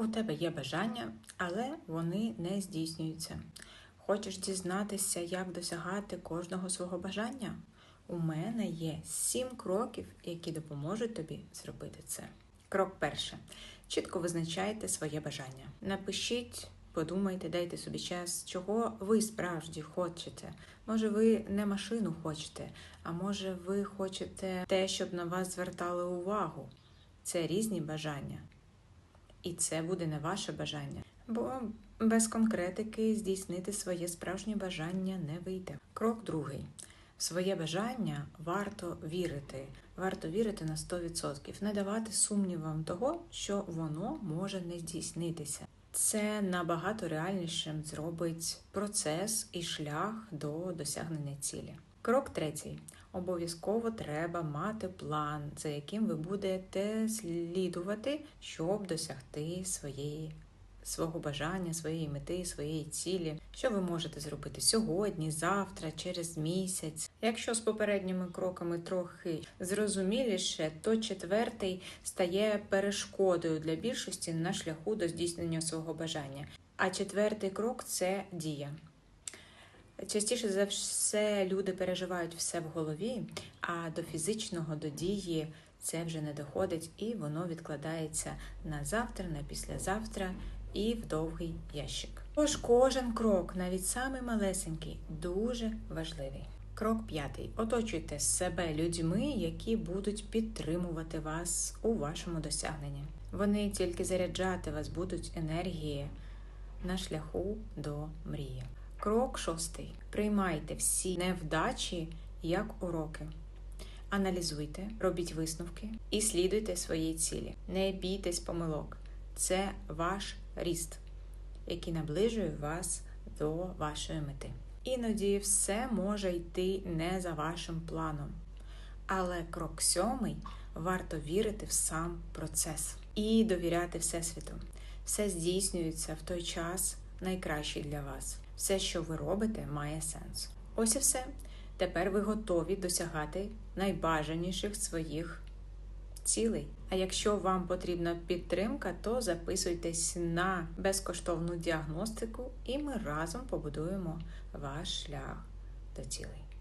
У тебе є бажання, але вони не здійснюються. Хочеш дізнатися, як досягати кожного свого бажання? У мене є сім кроків, які допоможуть тобі зробити це. Крок перший. Чітко визначайте своє бажання. Напишіть, подумайте, дайте собі час, чого ви справді хочете. Може, ви не машину хочете, а може, ви хочете те, щоб на вас звертали увагу. Це різні бажання. І це буде не ваше бажання. Бо без конкретики здійснити своє справжнє бажання не вийде. Крок другий. В своє бажання варто вірити. Варто вірити на 100%, не давати сумнівам того, що воно може не здійснитися. Це набагато реальнішим зробить процес і шлях до досягнення цілі. Крок третій. Обов'язково треба мати план, за яким ви будете слідувати, щоб досягти своєї свого бажання, своєї мети, своєї цілі, що ви можете зробити сьогодні, завтра, через місяць. Якщо з попередніми кроками трохи зрозуміліше, то четвертий стає перешкодою для більшості на шляху до здійснення свого бажання. А четвертий крок це дія. Частіше за все люди переживають все в голові, а до фізичного, до дії це вже не доходить, і воно відкладається на завтра, на післязавтра і в довгий ящик. Тож кожен крок, навіть самий малесенький, дуже важливий. Крок п'ятий. Оточуйте себе людьми, які будуть підтримувати вас у вашому досягненні. Вони тільки заряджати вас будуть енергії на шляху до мрії. Крок шостий. Приймайте всі невдачі як уроки. Аналізуйте, робіть висновки і слідуйте своїй цілі. Не бійтесь помилок. Це ваш ріст, який наближує вас до вашої мети. Іноді все може йти не за вашим планом. Але крок сьомий варто вірити в сам процес і довіряти Всесвіту. Все здійснюється в той час найкращий для вас. Все, що ви робите, має сенс. Ось і все. Тепер ви готові досягати найбажаніших своїх цілей. А якщо вам потрібна підтримка, то записуйтесь на безкоштовну діагностику, і ми разом побудуємо ваш шлях до цілей.